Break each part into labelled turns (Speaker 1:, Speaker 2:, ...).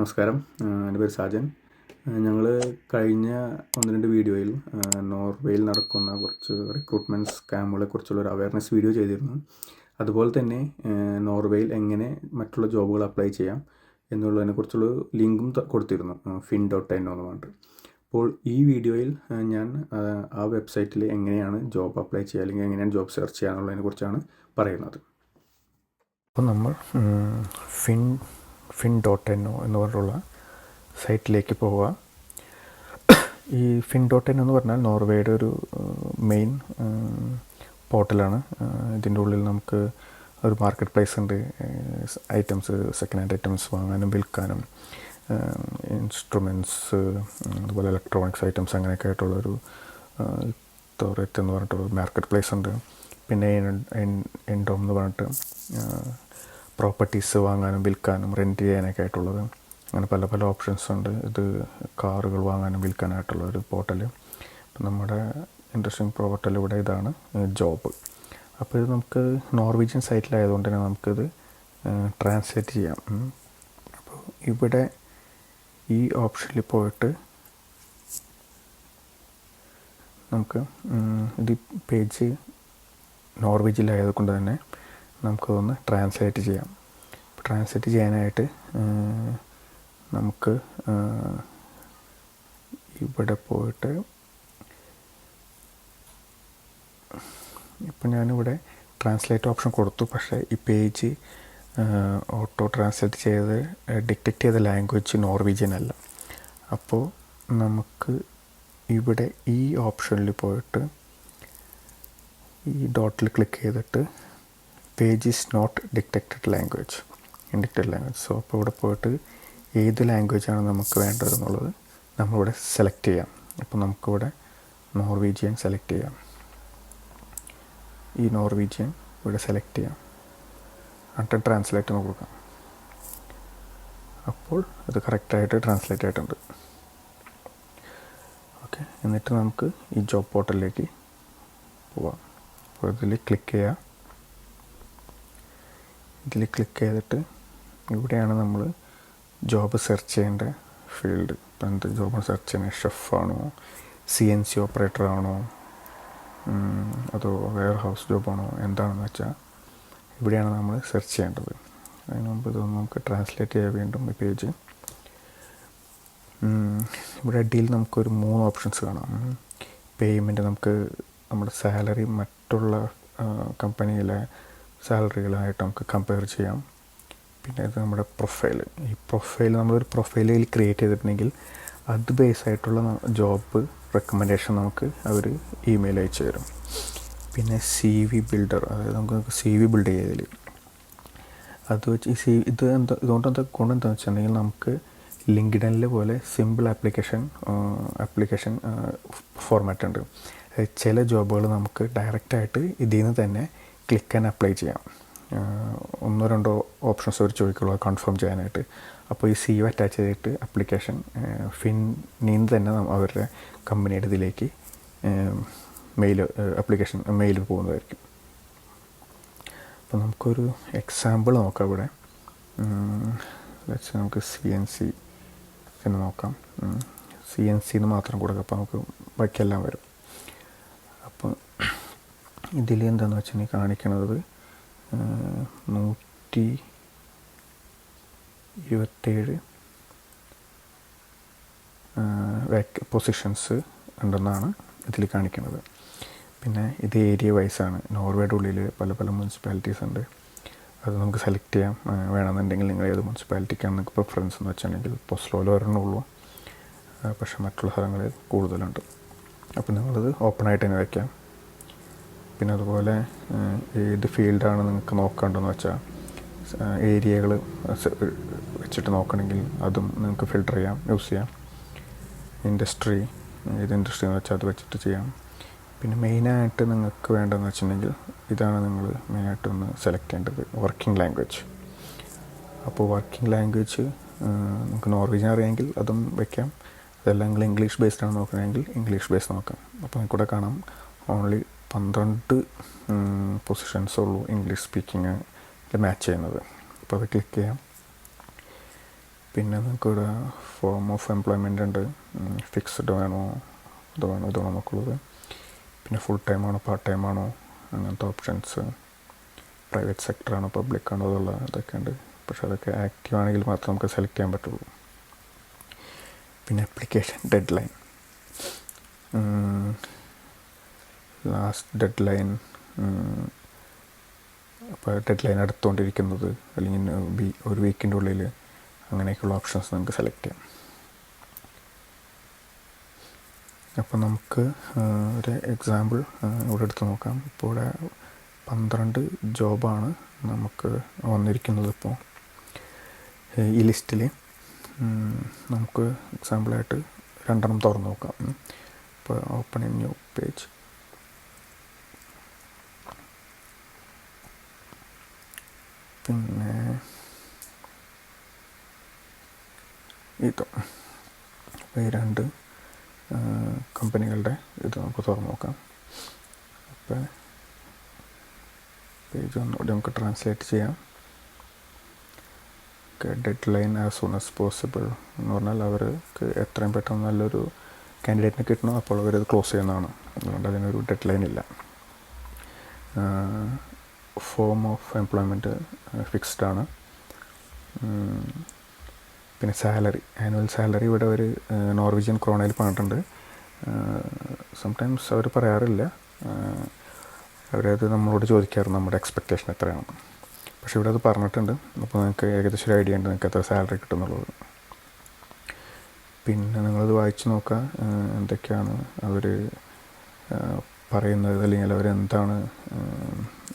Speaker 1: നമസ്കാരം. എന്റെ പേര് സാജൻ. ഞങ്ങൾ കഴിഞ്ഞ ഒന്ന് രണ്ട് വീഡിയോയിൽ നോർവേയിൽ നടക്കുന്ന കുറച്ച് റിക്രൂട്ട്മെന്റ് സ്കാമുകളെ കുറിച്ചുള്ള ഒരു അവയർനെസ് വീഡിയോ ചെയ്തിരുന്നു. അതുപോലെ തന്നെ നോർവേയിൽ എങ്ങനെ മറ്റുള്ള ജോബുകൾ അപ്ലൈ ചെയ്യാം എന്നുള്ളതിനെ കുറിച്ചുള്ള ലിങ്കും കൊടുത്തിരുന്നു. ഫിൻ ഡോട്ട് എൻ എന്ന് പറഞ്ഞിട്ട്. അപ്പോൾ ഈ വീഡിയോയിൽ ഞാൻ ആ വെബ്സൈറ്റിൽ എങ്ങനെയാണ് ജോബ് അപ്ലൈ ചെയ്യുക അല്ലെങ്കിൽ എങ്ങനെയാണ് ജോബ് സെർച്ച് ചെയ്യുക എന്നുള്ളതിനെ കുറിച്ചാണ് പറയുന്നത്. അപ്പോൾ നമ്മൾ Finn Finn dot N O എന്ന് പറഞ്ഞിട്ടുള്ള സൈറ്റിലേക്ക് പോവുക. ഈ ഫിൻ ഡോട്ട് എൻ എന്ന് പറഞ്ഞാൽ നോർവേയുടെ ഒരു മെയിൻ പോർട്ടലാണ് ഇതിന്റെ ഉള്ളിൽ നമുക്ക് ഒരു മാർക്കറ്റ് പ്ലേസ് ഉണ്ട്. ഐറ്റംസ് സെക്കൻഡ് ഹാൻഡ് ഐറ്റംസ് വാങ്ങാനും വിൽക്കാനും ഇൻസ്ട്രുമെന്റ്സ് അതുപോലെ ഇലക്ട്രോണിക്സ് ഐറ്റംസ് അങ്ങനെയൊക്കെ ആയിട്ടുള്ളൊരു തോറത്ത് എന്ന് പറഞ്ഞിട്ടുള്ള മാർക്കറ്റ് പ്ലേസ് ഉണ്ട്. പിന്നെ എൻഡോം എന്ന് പറഞ്ഞിട്ട് പ്രോപ്പർട്ടീസ് വാങ്ങാനും വിൽക്കാനും റെന്റ് ചെയ്യാനൊക്കെ ആയിട്ടുള്ളത്. അങ്ങനെ പല പല ഓപ്ഷൻസ് ഉണ്ട്. ഇത് കാറുകൾ വാങ്ങാനും വിൽക്കാനായിട്ടുള്ള ഒരു പോർട്ടൽ അപ്പം നമ്മുടെ ഇൻട്രസ്റ്റിംഗ് പോർട്ടൽ ഇവിടെ ഇതാണ് ജോബ് അപ്പോൾ ഇത് നമുക്ക് നോർവീജിയൻ സൈറ്റിലായതുകൊണ്ട് തന്നെ നമുക്കിത് ട്രാൻസ്ലേറ്റ് ചെയ്യാം. അപ്പോൾ ഇവിടെ ഈ ഓപ്ഷനിൽ പോയിട്ട് നമുക്ക് ഇത് പേജ് നോർവീജിലായത് കൊണ്ട് തന്നെ നമുക്കതൊന്ന് ട്രാൻസ്ലേറ്റ് ചെയ്യാം. ട്രാൻസ്ലേറ്റ് ചെയ്യാനായിട്ട് നമുക്ക് ഇവിടെ പോയിട്ട് ഇപ്പം ഞാനിവിടെ ട്രാൻസ്ലേറ്റ് ഓപ്ഷൻ കൊടുത്തു. പക്ഷേ ഈ പേജ് ഓട്ടോ ട്രാൻസ്ലേറ്റ് ചെയ്ത് ഡിറ്റക്റ്റ് ചെയ്ത ലാംഗ്വേജ് നോർവീജിയൻ അല്ല. അപ്പോൾ നമുക്ക് ഇവിടെ ഈ ഓപ്ഷനിൽ പോയിട്ട് ഈ ഡോട്ടിൽ ക്ലിക്ക് ചെയ്തിട്ട് page is not detected language indicted language so അപ്പോൾ ഇവിടെ പോയിട്ട് ഏത് ലാംഗ്വേജാണ് നമുക്ക് വേണ്ടതെന്നുള്ളത് നമ്മളിവിടെ സെലക്ട് ചെയ്യാം. അപ്പോൾ നമുക്കിവിടെ നോർവീജിയൻ സെലക്ട് ചെയ്യാം. ഈ നോർവീജിയൻ ഇവിടെ സെലക്ട് ചെയ്യാം. എന്നിട്ട് ട്രാൻസ്ലേറ്റ് എന്ന് കൊടുക്കാം. അപ്പോൾ ഇത് കറക്റ്റായിട്ട് ട്രാൻസ്ലേറ്റ് ആയിട്ടുണ്ട്. ഓക്കെ എന്നിട്ട് നമുക്ക് ഈ ജോബ് പോർട്ടലിലേക്ക് പോവാം. അപ്പോൾ ഇതിൽ ക്ലിക്ക് ചെയ്യാം. ഇതിൽ ക്ലിക്ക് ചെയ്തിട്ട് ഇവിടെയാണ് നമ്മൾ ജോബ് സെർച്ച് ചെയ്യേണ്ട ഫീൽഡ് ഇപ്പം എന്ത് ജോബ് സെർച്ച് ചെയ്യണേ? ഷെഫാണോ സി എൻ സി ഓപ്പറേറ്റർ ആണോ? അതോ വെയർ ഹൗസ് ജോബാണോ എന്താണെന്ന് വെച്ചാൽ ഇവിടെയാണ് നമ്മൾ സെർച്ച് ചെയ്യേണ്ടത്. അതിന് മുമ്പ് ഇതൊന്ന് നമുക്ക് ട്രാൻസ്ലേറ്റ് ചെയ്യാൻ വീണ്ടും ഈ പേജ് ഇവിടെ അടിയിൽ നമുക്കൊരു മൂന്ന് ഓപ്ഷൻസ് കാണാം. പേയ്മെന്റ് നമുക്ക് നമ്മുടെ സാലറി മറ്റുള്ള കമ്പനിയിലെ സാലറികളായിട്ട് നമുക്ക് കമ്പയർ ചെയ്യാം. പിന്നെ ഇത് നമ്മുടെ പ്രൊഫൈൽ. ഈ പ്രൊഫൈൽ നമ്മളൊരു പ്രൊഫൈലിൽ ക്രിയേറ്റ് ചെയ്തിട്ടുണ്ടെങ്കിൽ അത് ബേസ് ആയിട്ടുള്ള ജോബ് റെക്കമെൻഡേഷൻ നമുക്ക് അവർ ഇമെയിൽ അയച്ചു തരും. പിന്നെ സി വി ബിൽഡർ അതായത് നമുക്ക് സി വി ബിൽഡ് ചെയ്തതിൽ അത് വെച്ച് ഈ സി ഇത് എന്താ ഇതുകൊണ്ട് എന്താ ഗുണം എന്താണെന്ന് വെച്ചിട്ടുണ്ടെങ്കിൽ നമുക്ക് ലിങ്ക്ഡനിലെ പോലെ സിമ്പിൾ ആപ്ലിക്കേഷൻ ആപ്ലിക്കേഷൻ ഫോർമാറ്റ് ഉണ്ട്. ചില ജോബുകൾ നമുക്ക് ഡയറക്റ്റായിട്ട് ഇതിൽ നിന്ന് തന്നെ ക്ലിക്ക് ആൻഡ് അപ്ലൈ ചെയ്യാം. ഒന്നോ രണ്ടോ ഓപ്ഷൻസ് അവർ ചോദിക്കുള്ളൂ കൺഫേം ചെയ്യാനായിട്ട്. അപ്പോൾ ഈ സി യു അറ്റാച്ച് ചെയ്തിട്ട് അപ്ലിക്കേഷൻ ഫിൻ നിന്ന് തന്നെ അവരുടെ കമ്പനിയുടെ ഇതിലേക്ക് മെയിൽ അപ്ലിക്കേഷൻ മെയിൽ പോകുന്നതായിരിക്കും. അപ്പോൾ നമുക്കൊരു എക്സാമ്പിൾ നോക്കാം ഇവിടെ. നമുക്ക് സി എൻ സി എന്ന് നോക്കാം. സി എൻ സി എന്ന് മാത്രം കൊടുക്കാം അപ്പോൾ നമുക്ക് ബാക്കിയെല്ലാം വരും. അപ്പോൾ ഇതിൽ എന്താണെന്ന് വെച്ചിട്ടുണ്ടെങ്കിൽ കാണിക്കണത് നൂറ്റി ഇരുപത്തേഴ് വേക്ക് പൊസിഷൻസ് ഉണ്ടെന്നാണ് ഇതിൽ കാണിക്കുന്നത് പിന്നെ ഇത് ഏരിയ വൈസാണ് നോർവേയുടെ ഉള്ളിൽ പല പല മുനിസിപ്പാലിറ്റീസ് ഉണ്ട്. അത് നമുക്ക് സെലക്ട് ചെയ്യാം. വേണമെന്നുണ്ടെങ്കിൽ നിങ്ങൾ ഏത് മുനിസിപ്പാലിറ്റിക്കാണ് നിങ്ങൾക്ക് പ്രിഫറൻസ് എന്ന് വെച്ചിട്ടുണ്ടെങ്കിൽ പൊസ്ലോയിൽ ഒരെണ്ണമുള്ളൂ പക്ഷേ മറ്റുള്ള സ്ഥലങ്ങളിൽ കൂടുതലുണ്ട്. അപ്പോൾ നിങ്ങളത് ഓപ്പണായിട്ട് തന്നെ വയ്ക്കാം പിന്നെ അതുപോലെ ഏത് ഫീൽഡാണ് നിങ്ങൾക്ക് നോക്കേണ്ടതെന്ന് വെച്ചാൽ ഏരിയകൾ വെച്ചിട്ട് നോക്കണമെങ്കിൽ അതും നിങ്ങൾക്ക് ഫിൽട്ടർ ചെയ്യാം യൂസ് ചെയ്യാം. ഇൻഡസ്ട്രി ഏത് ഇൻഡസ്ട്രി എന്ന് വെച്ചാൽ അത് വെച്ചിട്ട് ചെയ്യാം. പിന്നെ മെയിനായിട്ട് നിങ്ങൾക്ക് വേണ്ടതെന്ന് വെച്ചിട്ടുണ്ടെങ്കിൽ ഇതാണ് നിങ്ങൾ മെയിനായിട്ട് ഒന്ന് സെലക്ട് ചെയ്യേണ്ടത് വർക്കിംഗ് ലാംഗ്വേജ് അപ്പോൾ വർക്കിംഗ് ലാംഗ്വേജ് നിങ്ങൾക്ക് നോർവീജിയൻ അറിയാമെങ്കിൽ അതും വെക്കാം. അതെല്ലാം നിങ്ങൾ ഇംഗ്ലീഷ് ബേസ്ഡാണ് ആണ് നോക്കുകയാണെങ്കിൽ ഇംഗ്ലീഷ് ബേസ് നോക്കാം. അപ്പോൾ നിങ്ങൾക്കൂടെ കാണാം ഓൺലി പന്ത്രണ്ട് പൊസിഷൻസ് ഉള്ളൂ ഇംഗ്ലീഷ് സ്പീക്കിങ് മാച്ച് ചെയ്യുന്നത്. അപ്പോൾ അത് ക്ലിക്ക് ചെയ്യാം. പിന്നെ നമുക്ക് നമുക്കിവിടെ ഫോം ഓഫ് എംപ്ലോയ്മെന്റ് ഉണ്ട്. ഫിക്സ്ഡ് വേണോ? അത് വേണോ? ഇതാണോ നമുക്കുള്ളത്. പിന്നെ ഫുൾ ടൈം ആണോ? പാർട്ട് ടൈം ആണോ? അങ്ങനത്തെ ഓപ്ഷൻസ് പ്രൈവറ്റ് സെക്ടറാണോ പബ്ലിക് ആണോ? അതുള്ള ഇതൊക്കെ ഉണ്ട്. പക്ഷെ അതൊക്കെ ആക്റ്റീവ് ആണെങ്കിൽ മാത്രമേ നമുക്ക് സെലക്ട് ചെയ്യാൻ പറ്റുള്ളൂ. പിന്നെ application deadline last deadline അപ്പോൾ ഡെഡ് ലൈൻ അടുത്തുകൊണ്ടിരിക്കുന്നത് അല്ലെങ്കിൽ ഒരു വീക്കിന്റെ ഉള്ളിൽ അങ്ങനെയൊക്കെയുള്ള ഓപ്ഷൻസ് നമുക്ക് സെലക്ട് ചെയ്യാം. അപ്പോൾ നമുക്ക് ഒരു എക്സാമ്പിൾ ഇവിടെ എടുത്ത് നോക്കാം. ഇപ്പോൾ ഇവിടെ പന്ത്രണ്ട് ജോബാണ് നമുക്ക് വന്നിരിക്കുന്നത് ഇപ്പോൾ ഈ ലിസ്റ്റിൽ നമുക്ക് എക്സാമ്പിളായിട്ട് രണ്ടെണ്ണം തുറന്ന് നോക്കാം. ഇപ്പോൾ ഓപ്പൺ ഇൻ ന്യൂ പേജ് പിന്നെ ഇത്. അപ്പോൾ ഈ രണ്ട് കമ്പനികളുടെ ഇത് നമുക്ക് തുറന്ന് നോക്കാം. അപ്പോൾ പേജ് ഒന്നുകൂടി നമുക്ക് ട്രാൻസ്ലേറ്റ് ചെയ്യാം. Deadline as soon as possible എന്ന് പറഞ്ഞാൽ അവർക്ക് എത്രയും പെട്ടെന്ന് നല്ലൊരു കാൻഡിഡേറ്റിനെ കിട്ടണം. അപ്പോൾ അവരത് ക്ലോസ് ചെയ്യുന്നതാണ്. അതുകൊണ്ട് അതിനൊരു ഡെഡ് ലൈൻ ഇല്ല ഫോം ഓഫ് എംപ്ലോയ്മെന്റ് ഫിക്സ്ഡ് ആണ്. പിന്നെ സാലറി ആനുവൽ സാലറി ഇവിടെ ഒരു നോർവീജിയൻ ക്രോണയിൽ പറഞ്ഞിട്ടുണ്ട് സംടൈംസ് അവർ പറയാറില്ല. ആഹ് അവരത് നമ്മളോട് ചോദിക്കാറ് നമ്മുടെ എക്സ്പെക്റ്റേഷൻ എത്രയാണ്. പക്ഷെ ഇവിടെ അത് പറഞ്ഞിട്ടുണ്ട്. അപ്പോൾ നിങ്ങൾക്ക് ഏകദേശം ഒരു ഐഡിയ ഉണ്ട് നിങ്ങൾക്ക് എത്ര സാലറി കിട്ടുന്നുള്ളത്. പിന്നെ നിങ്ങളത് വായിച്ച് നോക്കുക എന്തൊക്കെയാണ് അവർ പറയുന്നത് അല്ലെങ്കിൽ അവരെന്താണ്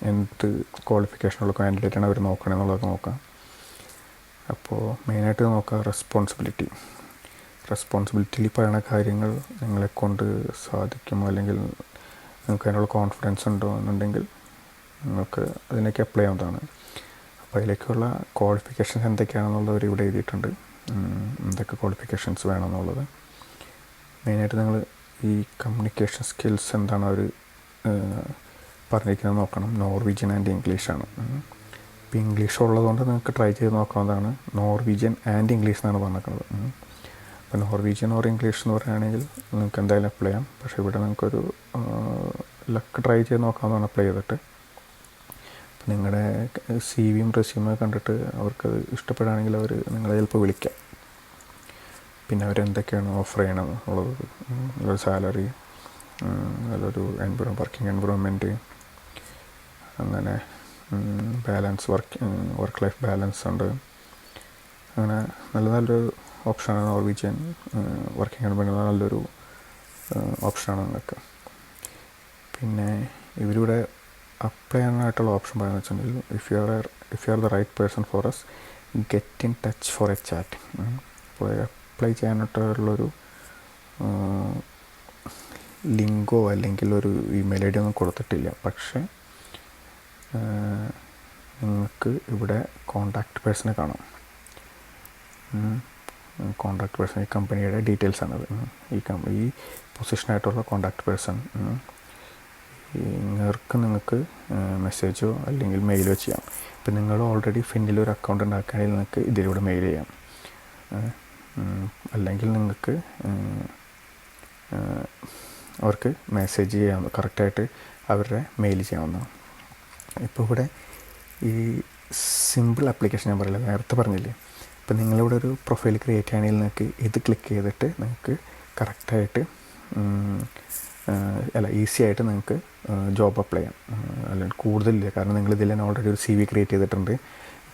Speaker 1: എന്ത് ക്വാളിഫിക്കേഷനുള്ള കാൻഡിഡേറ്റാണ് അവർ നോക്കണമെന്നുള്ളതൊക്കെ നോക്കാം. അപ്പോൾ മെയിനായിട്ട് നോക്കുക റെസ്പോൺസിബിലിറ്റി റെസ്പോൺസിബിലിറ്റിയിൽ പറയുന്ന കാര്യങ്ങൾ നിങ്ങളെ കൊണ്ട് സാധിക്കുമോ? അല്ലെങ്കിൽ നിങ്ങൾക്ക് അതിനുള്ള കോൺഫിഡൻസ് ഉണ്ടോ എന്നുണ്ടെങ്കിൽ നിങ്ങൾക്ക് അതിലേക്ക് അപ്ലൈ ചെയ്യാവുന്നതാണ് അപ്പോൾ അതിലേക്കുള്ള ക്വാളിഫിക്കേഷൻസ് എന്തൊക്കെയാണെന്നുള്ളത് ഇവിടെ എഴുതിയിട്ടുണ്ട്. എന്തൊക്കെ ക്വാളിഫിക്കേഷൻസ് വേണമെന്നുള്ളത്. മെയിനായിട്ട് നിങ്ങൾ ഈ കമ്മ്യൂണിക്കേഷൻ സ്കിൽസ് എന്താണ് അവർ പറഞ്ഞിരിക്കുന്നത് നോക്കണം. നോർവീജിയൻ ആൻഡ് ഇംഗ്ലീഷാണ് ഇപ്പോൾ ഇംഗ്ലീഷ് ഉള്ളതുകൊണ്ട് നിങ്ങൾക്ക് ട്രൈ ചെയ്ത് നോക്കാവുന്നതാണ്. നോർവീജിയൻ ആൻഡ് ഇംഗ്ലീഷ് എന്നാണ് പറഞ്ഞിരിക്കുന്നത്. അപ്പോൾ നോർവീജിയൻ ഓർ ഇംഗ്ലീഷ് എന്ന് പറയുകയാണെങ്കിൽ നിങ്ങൾക്ക് എന്തായാലും അപ്ലൈ ചെയ്യാം. പക്ഷേ ഇവിടെ നിങ്ങൾക്കൊരു ലക്ക് ട്രൈ ചെയ്ത് നോക്കാവുന്നതാണ് അപ്ലൈ ചെയ്തിട്ട്. അപ്പോൾ നിങ്ങളുടെ സി വിയും റെസ്യൂമൊക്കെ കണ്ടിട്ട് അവർക്ക് ഇഷ്ടപ്പെടുകയാണെങ്കിൽ അവർ നിങ്ങളെ ചിലപ്പോൾ വിളിക്കാം. പിന്നെ അവരെന്തൊക്കെയാണ് ഓഫർ ചെയ്യണം ഉള്ളത് ഒരു സാലറി നല്ലൊരു എൻവറോ വർക്കിംഗ് എൻവിറോൺമെന്റ് അങ്ങനെ balance work work life balance ഉണ്ട്. അങ്ങനെ നല്ല നല്ലൊരു ഓപ്ഷനാണ് നോർവീജിയൻ വർക്കിംഗ് എൻവയോൺമെന്റ് നല്ലൊരു ഓപ്ഷനാണ് നിങ്ങൾക്ക് പിന്നെ ഇവരിവിടെ അപ്ലൈ ചെയ്യാനായിട്ടുള്ള ഓപ്ഷൻ പറയുന്നത് വെച്ചിട്ടുണ്ടെങ്കിൽ if you are if you are the right person for us get in touch for a chat അപ്പോൾ അപ്ലൈ ചെയ്യാനായിട്ടുള്ളൊരു ലിങ്കോ അല്ലെങ്കിൽ ഒരു ഇമെയിൽ ഐ ഡി ഒന്നും കൊടുത്തിട്ടില്ല. പക്ഷേ നിങ്ങൾക്ക് ഇവിടെ കോണ്ടാക്ട് പേഴ്സണെ കാണാം. കോണ്ടാക്ട് പേഴ്സൺ ഈ കമ്പനിയുടെ ഡീറ്റെയിൽസ് ആണത്. ഈ കം ഈ പൊസിഷനായിട്ടുള്ള കോണ്ടാക്ട് പേഴ്സൺ നിങ്ങൾക്ക് നിങ്ങൾക്ക് മെസ്സേജോ അല്ലെങ്കിൽ മെയിലോ ചെയ്യാം. ഇപ്പം നിങ്ങൾ ഓൾറെഡി ഫിന്നിൽ ഒരു അക്കൗണ്ട് ഉണ്ടാക്കുകയാണെങ്കിൽ നിങ്ങൾക്ക് ഇതിലൂടെ മെയിൽ ചെയ്യാം. അല്ലെങ്കിൽ നിങ്ങൾക്ക് അവർക്ക് മെസ്സേജ് ചെയ്യാവുന്ന കറക്റ്റായിട്ട് അവരുടെ മെയിൽ ചെയ്യാവുന്നതാണ്. ഇപ്പോൾ ഇവിടെ ഈ സിമ്പിൾ ആപ്ലിക്കേഷൻ ഞാൻ പറയുന്നത് നേരത്തെ പറഞ്ഞില്ലേ? ഇപ്പോൾ നിങ്ങളിവിടെ ഒരു പ്രൊഫൈൽ ക്രിയേറ്റ് ചെയ്യണമെങ്കിൽ നിങ്ങൾക്ക് ഇത് ക്ലിക്ക് ചെയ്തിട്ട് നിങ്ങൾക്ക് കറക്റ്റായിട്ട് അല്ല ഈസി ആയിട്ട് നിങ്ങൾക്ക് ജോബ് അപ്ലൈ ചെയ്യാം. അല്ലെങ്കിൽ കൂടുതലില്ല. കാരണം നിങ്ങൾ ഇതിൽ തന്നെ ഓൾറെഡി ഒരു സി വി ക്രിയേറ്റ് ചെയ്തിട്ടുണ്ട്.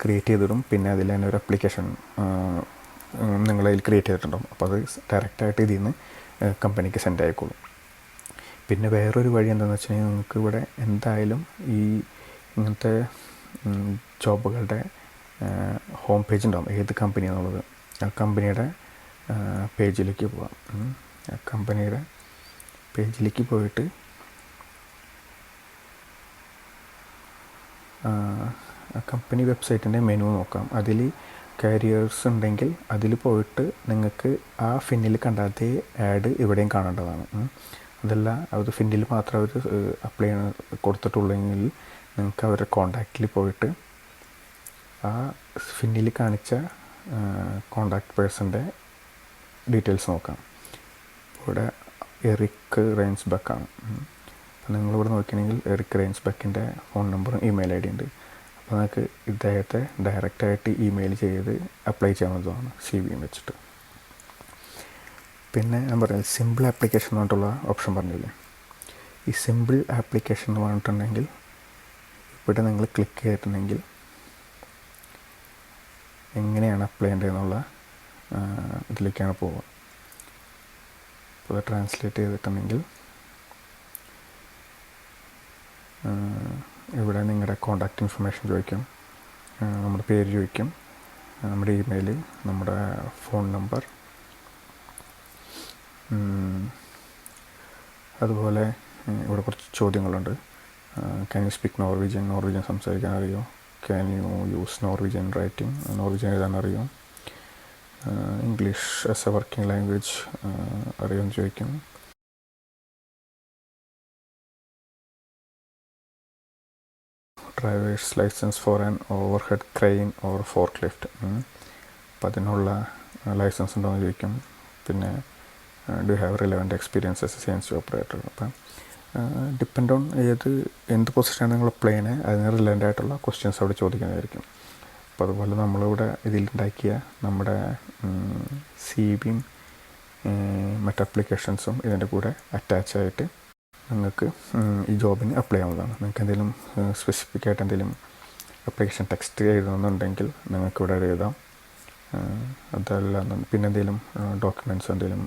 Speaker 1: ക്രിയേറ്റ് ചെയ്തിടും. പിന്നെ അതിൽ തന്നെ ഒരു അപ്ലിക്കേഷൻ നിങ്ങളതിൽ ക്രിയേറ്റ് ചെയ്തിട്ടുണ്ടാവും. അപ്പോൾ അത് ഡയറക്റ്റായിട്ട് ഇതിൽ നിന്ന് കമ്പനിക്ക് സെൻഡ് ആയിക്കോളും. പിന്നെ വേറൊരു വഴി എന്താണെന്ന് വെച്ച് കഴിഞ്ഞാൽ നിങ്ങൾക്ക് ഇവിടെ എന്തായാലും ഈ ഇങ്ങനത്തെ ജോബുകളുടെ ഹോം പേജ് ഉണ്ടാവും. ഏത് കമ്പനിയാണെന്നുള്ളത് ആ കമ്പനിയുടെ പേജിലേക്ക് പോവാം. ആ കമ്പനിയുടെ പേജിലേക്ക് പോയിട്ട് ആ കമ്പനി വെബ്സൈറ്റിന്റെ മെനു നോക്കാം. അതിൽ കരിയേഴ്സ് ഉണ്ടെങ്കിൽ അതിൽ പോയിട്ട് നിങ്ങൾക്ക് ആ ഫിന്നിൽ കണ്ട അതേ ആഡ് ഇവിടെയും കാണേണ്ടതാണ്. അതല്ല അത് ഫിന്നിൽ മാത്രം അവർ അപ്ലൈ കൊടുത്തിട്ടുള്ളെങ്കിൽ നിങ്ങൾക്ക് അവരുടെ കോണ്ടാക്റ്റിൽ പോയിട്ട് ആ ഫിന്നിൽ കാണിച്ച കോണ്ടാക്ട് പേഴ്സന്റെ ഡീറ്റെയിൽസ് നോക്കാം. ഇവിടെ എറിക്ക് റെയിൻസ് ബക്കാണ് അപ്പോൾ നിങ്ങളിവിടെ നോക്കുകയാണെങ്കിൽ എറിക്ക് റെയിൻസ് ബക്കിന്റെ ഫോൺ നമ്പറും ഇമെയിൽ ഐ ഡി ഉണ്ട്. അപ്പോൾ നിങ്ങൾക്ക് ഇദ്ദേഹത്തെ ഡയറക്റ്റായിട്ട് ഇമെയിൽ ചെയ്ത് അപ്ലൈ ചെയ്യാവുന്നതാണ് സി വിയും വെച്ചിട്ട്. പിന്നെ ഞാൻ പറഞ്ഞത് സിമ്പിൾ ആപ്ലിക്കേഷൻ എന്ന് പറഞ്ഞിട്ടുള്ള ഓപ്ഷൻ പറഞ്ഞില്ലേ? ഈ സിമ്പിൾ ആപ്ലിക്കേഷൻ എന്ന് പറഞ്ഞിട്ടുണ്ടെങ്കിൽ ഇവിടെ നിങ്ങൾ ക്ലിക്ക് ചെയ്തിട്ടുണ്ടെങ്കിൽ എങ്ങനെയാണ് അപ്ലൈ ചെയ്യേണ്ടതെന്നുള്ള ഇതിലേക്കാണ് പോവുക. ഇപ്പോൾ ട്രാൻസ്ലേറ്റ് ചെയ്തിട്ടുണ്ടെങ്കിൽ ഇവിടെ നിങ്ങളുടെ കോണ്ടാക്ട് ഇൻഫർമേഷൻ ചോദിക്കും. നമ്മുടെ പേര് ചോദിക്കും. നമ്മുടെ ഇമെയിൽ നമ്മുടെ ഫോൺ നമ്പർ അതുപോലെ ഇവിടെ കുറച്ച് ചോദ്യങ്ങളുണ്ട്. Can you speak Norwegian Norwegian സംസാരിക്കാൻ അറിയോ? Can you use Norwegian writing Norwegian എഴുതാൻ അറിയോ? English as a working language അറിയുമെന്ന് ചോദിക്കും drivers licence for an overhead crane or forklift അപ്പം അതിനുള്ള ലൈസൻസ് ഉണ്ടോ എന്ന് ചോദിക്കും. പിന്നെ do have relevant experience as C N C operator അപ്പം ഡിപ്പെൻഡ് ഓൺ ഏത് എന്ത് പൊസിഷനാണ് നിങ്ങൾ പ്ലെയിന് അതിന് റിലേറ്റഡ് ആയിട്ടുള്ള ക്വസ്റ്റ്യൻസ് അവിടെ ചോദിക്കുന്നതായിരിക്കും. അപ്പോൾ അതുപോലെ നമ്മളിവിടെ ഇതിലുണ്ടാക്കിയ നമ്മുടെ സി ബിയും മറ്റ് അപ്ലിക്കേഷൻസും ഇതിന്റെ കൂടെ അറ്റാച്ച് ആയിട്ട് നിങ്ങൾക്ക് ഈ ജോബിന് അപ്ലൈ ചെയ്യാവുന്നതാണ് നിങ്ങൾക്ക് എന്തെങ്കിലും സ്പെസിഫിക് ആയിട്ട് എന്തെങ്കിലും അപ്ലിക്കേഷൻ ടെക്സ്റ്റ് എഴുതണമെന്നുണ്ടെങ്കിൽ നിങ്ങൾക്ക് ഇവിടെ എഴുതാം. അതല്ല പിന്നെ എന്തെങ്കിലും ഡോക്യുമെന്റ്സ് എന്തെങ്കിലും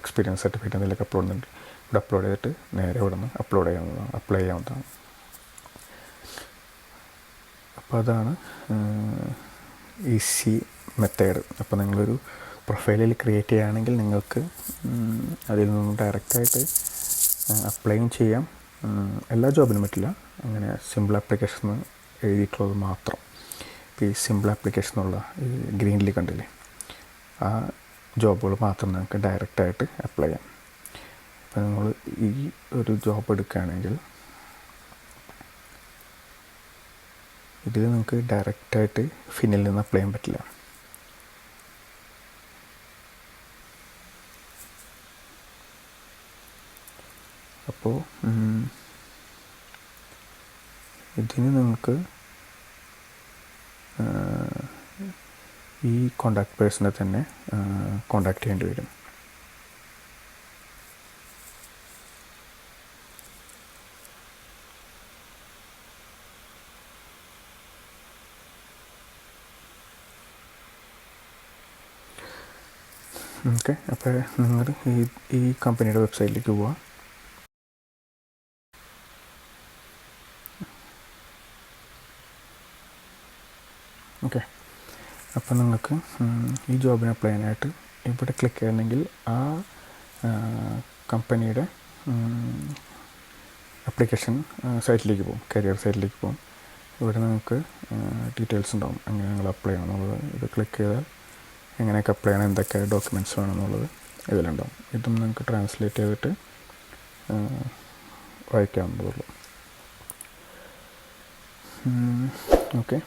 Speaker 1: എക്സ്പീരിയൻസ് സർട്ടിഫിക്കറ്റ് എന്തെങ്കിലുമൊക്കെ അപ്ലോഡ് ചെയ്യുന്നുണ്ട് ഇവിടെ അപ്ലോഡ് ചെയ്തിട്ട് നേരെ ഇവിടെ നിന്ന് അപ്ലോഡ് ചെയ്യാവുന്നതാണ് അപ്ലൈ ചെയ്യാവുന്നതാണ്. അപ്പോൾ അതാണ് ഈസി മെത്തേഡ് അപ്പോൾ നിങ്ങളൊരു പ്രൊഫൈലിൽ ക്രിയേറ്റ് ചെയ്യുകയാണെങ്കിൽ നിങ്ങൾക്ക് അതിൽ നിന്ന് ഡയറക്റ്റായിട്ട് അപ്ലൈയും ചെയ്യാം. എല്ലാ ജോബിനും പറ്റില്ല. അങ്ങനെ സിമ്പിൾ ആപ്ലിക്കേഷൻ എഴുതിയിട്ടുള്ളത് മാത്രം. ഇപ്പോൾ ഈ സിമ്പിൾ ആപ്ലിക്കേഷൻ ഉള്ള ഈ ഗ്രീനിൽ കണ്ടില്ലേ? ആ ജോബുകൾ മാത്രം നിങ്ങൾക്ക് ഡയറക്റ്റായിട്ട് അപ്ലൈ ചെയ്യാം. അപ്പോൾ നിങ്ങൾ ഈ ഒരു ജോബ് എടുക്കുകയാണെങ്കിൽ ഇതിൽ നിങ്ങൾക്ക് ഡയറക്റ്റായിട്ട് ഫിനിൽ നിന്ന് അപ്ലൈ ചെയ്യാൻ പറ്റില്ല. അപ്പോൾ ഇതിന് നിങ്ങൾക്ക് ഈ കോണ്ടാക്ട് പേഴ്സണെ തന്നെ കോണ്ടാക്ട് ചെയ്യേണ്ടി വരും. ഓക്കെ അപ്പോൾ നിങ്ങൾ ഈ ഈ കമ്പനിയുടെ വെബ്സൈറ്റിലേക്ക് പോവുക ഓക്കെ അപ്പോൾ നിങ്ങൾക്ക് ഈ ജോബിന് അപ്ലൈ ചെയ്യാനായിട്ട് ഇവിടെ ക്ലിക്ക് ചെയ്യണമെങ്കിൽ ആ കമ്പനിയുടെ അപ്ലിക്കേഷൻ സൈറ്റിലേക്ക് പോകും കരിയർ സൈറ്റിലേക്ക് പോകും ഇവിടെ നിങ്ങൾക്ക് ഡീറ്റെയിൽസ് ഉണ്ടാവും എങ്ങനെ നിങ്ങൾ അപ്ലൈ ചെയ്യണം എന്നുള്ളത്. ഇത് ക്ലിക്ക് ചെയ്താൽ എങ്ങനെയൊക്കെ അപ്ലൈ ചെയ്യണം എന്തൊക്കെ ഡോക്യുമെന്റ്സ് വേണമെന്നുള്ളത് ഇതിലുണ്ടാവും. ഇതും നിങ്ങൾക്ക് ട്രാൻസ്ലേറ്റ് ചെയ്തിട്ട് വായിക്കാവുന്നതുള്ളൂ ഓക്കെ